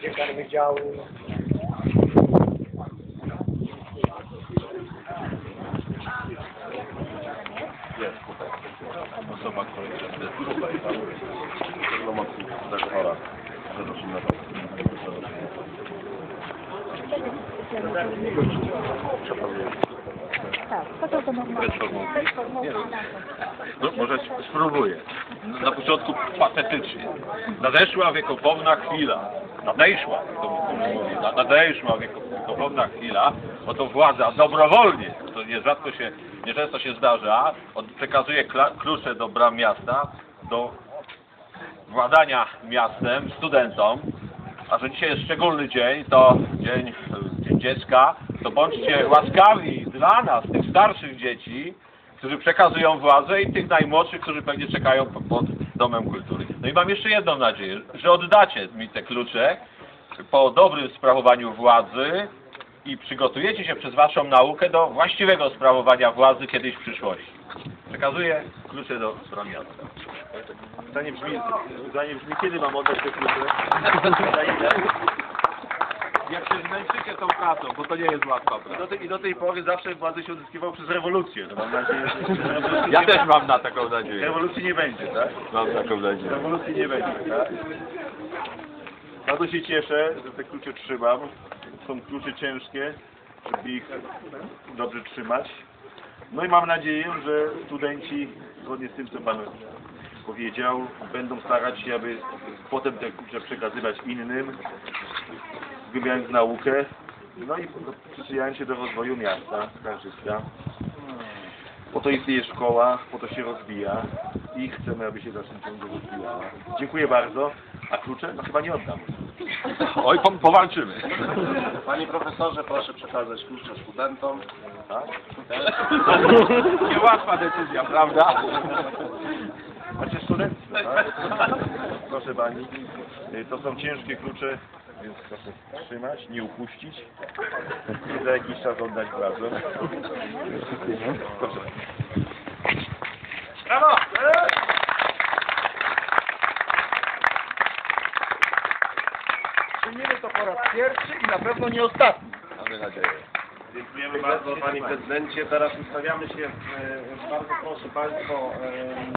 Dziekan Wydziału Jest tutaj. Osoba, która jest tutaj, tam. Pełnomocnik tak chora. Przepraszam na to. Tak, to? No, może sp- spróbuję. Na początku patetycznie. Nadeszła wiekopomna chwila. Nadeszła, to mówi, na- wiekopomna chwila, bo to władza dobrowolnie, to nierzadko się, nieczęsto się zdarza, od, przekazuje kla- klucze do bram miasta, do władania miastem studentom, a że dzisiaj jest szczególny dzień, to dzień dziecka, to bądźcie łaskawi dla nas, tych starszych dzieci, którzy przekazują władzę i tych najmłodszych, którzy pewnie czekają po- pod Domem Kultury. No i mam jeszcze jedną nadzieję, że oddacie mi te klucze po dobrym sprawowaniu władzy i przygotujecie się przez Waszą naukę do właściwego sprawowania władzy kiedyś w przyszłości. Przekazuję klucze do stron miasta. Pytanie brzmi, pytanie brzmi, kiedy mam oddać te klucze? Za ile? Zmęczycie tą pracą, bo to nie jest łatwa. I do tej, i do tej pory zawsze władzę się uzyskiwał przez rewolucję. No mam nadzieję, że rewolucji Ja nie też ma- mam na taką nadzieję. Rewolucji nie będzie, tak? Mam taką nadzieję. Rewolucji nie będzie, tak? Bardzo się cieszę, że te klucze trzymam. Są klucze ciężkie, żeby ich dobrze trzymać. No i mam nadzieję, że studenci, zgodnie z tym, co Pan powiedział, będą starać się, aby potem te klucze przekazywać innym, zgłębiając naukę, no i przyczyniając się do rozwoju miasta, Skarżyska. Po to istnieje szkoła, po to się rozwija i chcemy, aby się w dalszym ciągu rozwijała. Dziękuję bardzo. A klucze? No chyba nie oddam. Oj, po, powalczymy. Panie profesorze, proszę przekazać klucze studentom. Tak? Niełatwa decyzja, prawda? Znaczy studenctwo, tak? Proszę Pani, y, to są ciężkie klucze, więc proszę trzymać, nie upuścić i za jakiś czas oddać władzę. Proszę. Brawo! Czynimy to po raz pierwszy i na pewno nie ostatni. Mamy nadzieję. Dziękujemy bardzo Panie Prezydencie. Teraz ustawiamy się, e, bardzo proszę Państwo, e,